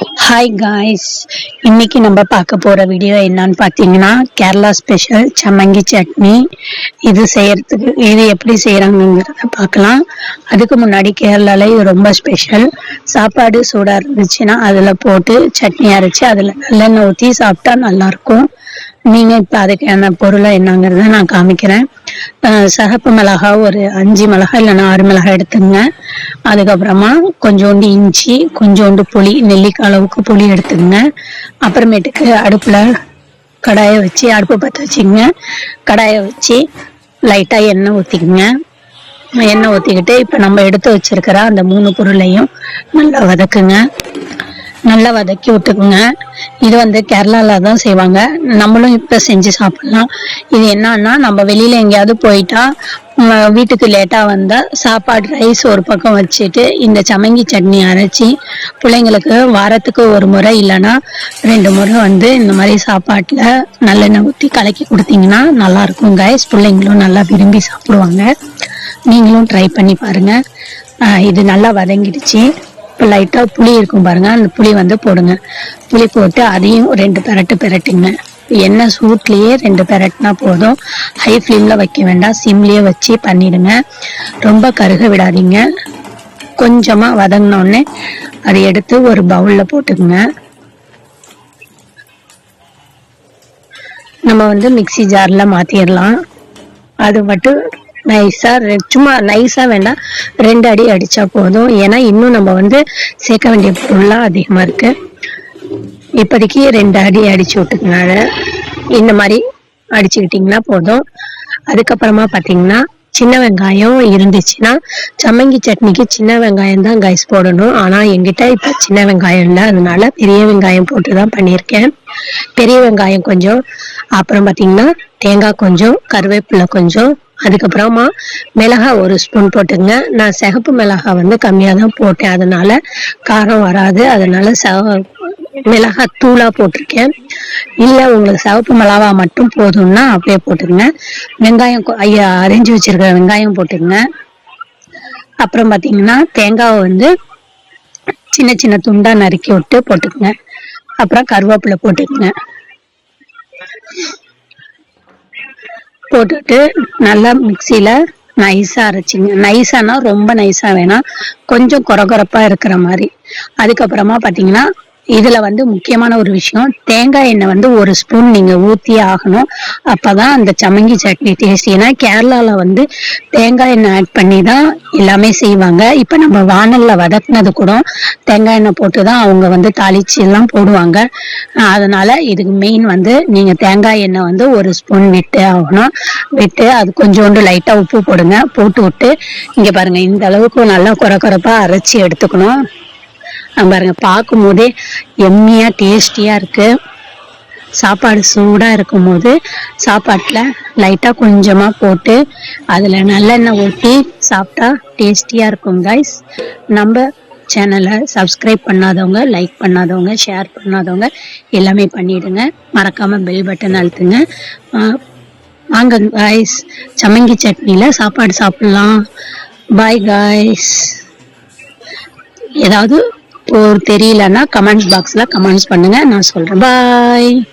Hi guys இன்னைக்கு நம்ம பார்க்க போற வீடியோ என்னன்னு பார்த்தீங்கன்னா கேரளா ஸ்பெஷல் சம்மங்கி சட்னி. இது செய்யறதுக்கு இது எப்படி செய்யறாங்கிறத பார்க்கலாம். அதுக்கு முன்னாடி கேரளால இது ரொம்ப ஸ்பெஷல் சாப்பாடு சூடா இருந்துச்சுன்னா அதுல போட்டு சட்னி அரைச்சு அதுல நல்லெண்ணெய் ஊற்றி சாப்பிட்டா நல்லா இருக்கும். நீங்க இப்ப அதுக்கான பொருளை என்னங்கிறத நான் காமிக்கிறேன். சிகப்பு மிளகா ஒரு அஞ்சு மிளகா இல்லைன்னா ஆறு மிளகா எடுத்துங்க. அதுக்கப்புறமா கொஞ்சோண்டு இஞ்சி கொஞ்சோண்டு புளி நெல்லிக்காய் அளவுக்கு புளி எடுத்துங்க. அப்புறமேட்டுக்கு அடுப்புல கடாயை வச்சு அடுப்பு பற்ற வச்சுங்க. கடாயை வச்சு லைட்டா எண்ணெய் ஊற்றிக்குங்க எண்ணெய் ஊற்றிக்கிட்டு இப்போ நம்ம எடுத்து வச்சிருக்கிற அந்த மூணு பொருளையும் நல்லா வதக்குங்க. நல்லா வதக்கி விட்டுக்குங்க. இது வந்து கேரளால தான் செய்வாங்க. நம்மளும் இப்ப செஞ்சு சாப்பிடலாம். இது என்னன்னா நம்ம வெளியில எங்கேயாவது போயிட்டா வீட்டுக்கு லேட்டா வந்தா சாப்பாடு ரைஸ் ஒரு பக்கம் வச்சுட்டு இந்த சமங்கி சட்னி அரைச்சி பிள்ளைங்களுக்கு வாரத்துக்கு ஒரு முறை இல்லைன்னா ரெண்டு முறை வந்து இந்த மாதிரி சாப்பாட்டுல நல்லெண்ணெய் ஊற்றி கலக்கி கொடுத்தீங்கன்னா நல்லா இருக்கும் கைஸ் பிள்ளைங்களும் நல்லா விரும்பி சாப்பிடுவாங்க. நீங்களும் ட்ரை பண்ணி பாருங்க. இது நல்லா வதங்கிடுச்சு. லைட்டாக புளி இருக்கும் பாருங்க. அந்த புளி வந்து போடுங்க. புளி போட்டு அதையும் ரெண்டு பெரட்டு பெரட்டுங்க. எண்ணெய் சூட்லேயே ரெண்டு பெரட்னா போதும். ஹை ஃப்ளேமில் வைக்க வேண்டாம். சிம்லேயே வச்சு பண்ணிடுங்க. ரொம்ப கருக விடாதீங்க. கொஞ்சமாக வதங்கினோடனே அதை எடுத்து ஒரு பவுலில் போட்டுக்குங்க. நம்ம வந்து மிக்ஸி ஜாரில் மாற்றிடலாம் அது மட்டும் நைஸா சும்மா நைஸா வேண்டாம் ரெண்டு அடி அடிச்சா போதும். ஏன்னா இன்னும் நம்ம வந்து சேர்க்க வேண்டிய பொருள்லாம் அதிகமா இருக்கு. இப்போதைக்கு ரெண்டு அடி அடிச்சு விட்டுக்கனால இந்த மாதிரி அடிச்சுக்கிட்டிங்கன்னா போதும். அதுக்கப்புறமா பார்த்தீங்கன்னா சின்ன வெங்காயம் இருந்துச்சுன்னா சம்மங்கி சட்னிக்கு சின்ன வெங்காயம் தான் கைஸ் போடணும். ஆனால் எங்கிட்ட இப்போ சின்ன வெங்காயம் இல்லை. அதனால பெரிய வெங்காயம் போட்டு தான் பண்ணியிருக்கேன். பெரிய வெங்காயம் கொஞ்சம் அப்புறம் பார்த்தீங்கன்னா தேங்காய் கொஞ்சம் கருவேப்பிலை கொஞ்சம் அதுக்கப்புறமா மிளகா ஒரு ஸ்பூன் போட்டுங்க. நான் சிகப்பு மிளகா வந்து கம்மியாக தான் போட்டேன். அதனால காரம் வராது. அதனால மிளகா தூளா போட்டிருக்கேன். இல்லை உங்களுக்கு சிவப்பு மிளகா மட்டும் போதும்னா அப்படியே போட்டுருங்க. வெங்காயம் ஐயா அரைஞ்சி வச்சிருக்கிற வெங்காயம் போட்டுருங்க. அப்புறம் பார்த்தீங்கன்னா தேங்காவை வந்து சின்ன சின்ன துண்டா நறுக்கி விட்டு போட்டுக்கங்க. அப்புறம் கருவேப்பிலை போட்டுக்கங்க. போட்டுட்டு நல்லா மிக்சியில நைஸா அரைச்சிங்க. நைஸானா ரொம்ப நைஸா வேணாம். கொஞ்சம் கொரகொரப்பா இருக்கிற மாதிரி. அதுக்கப்புறமா பாத்தீங்கன்னா இதுல வந்து முக்கியமான ஒரு விஷயம் தேங்காய் எண்ணெய் வந்து ஒரு ஸ்பூன் நீங்க ஊத்தியே ஆகணும். அப்பதான் அந்த சமங்கி சட்னி டேஸ்ட் ஏன்னா கேரளால வந்து தேங்காய் எண்ணெய் ஆட் பண்ணி தான் எல்லாமே செய்வாங்க. இப்ப நம்ம வானல்ல வதக்குனது கூட தேங்காய் எண்ணெய் போட்டு தான் அவங்க வந்து தாளிச்சு எல்லாம் போடுவாங்க. அதனால இதுக்கு மெயின் வந்து நீங்க தேங்காய் எண்ணெய் வந்து ஒரு ஸ்பூன் விட்டு ஆகணும். விட்டு அது கொஞ்சோண்டு லைட்டா உப்பு போடுங்க. போட்டு விட்டு இங்க பாருங்க இந்த அளவுக்கு நல்லா குறை குறைப்பா அரைச்சி எடுத்துக்கணும். பாருங்க பார்க்கும் போதே எம்மியாக டேஸ்டியாக இருக்குது சாப்பாடு சூடாக இருக்கும் போது லைட்டாக கொஞ்சமாக போட்டு அதில் நல்லெண்ணெய் ஊற்றி சாப்பிட்டா டேஸ்டியாக இருக்கும் கைஸ் நம்ம சேனலை சப்ஸ்கிரைப் பண்ணாதவங்க லைக் பண்ணாதவங்க ஷேர் பண்ணாதவங்க எல்லாமே பண்ணிடுங்க. மறக்காமல் பெல் பட்டன் அழுத்துங்க. வாங்க காய்ஸ் சமங்கி சட்னியில் சாப்பாடு சாப்பிட்லாம். பாய் காய்ஸ் ஏதாவது ஒரு தெரியலன்னா கமெண்ட்ஸ் பாக்ஸ்ல கமெண்ட்ஸ் பண்ணுங்க. நான் சொல்றேன். பாய்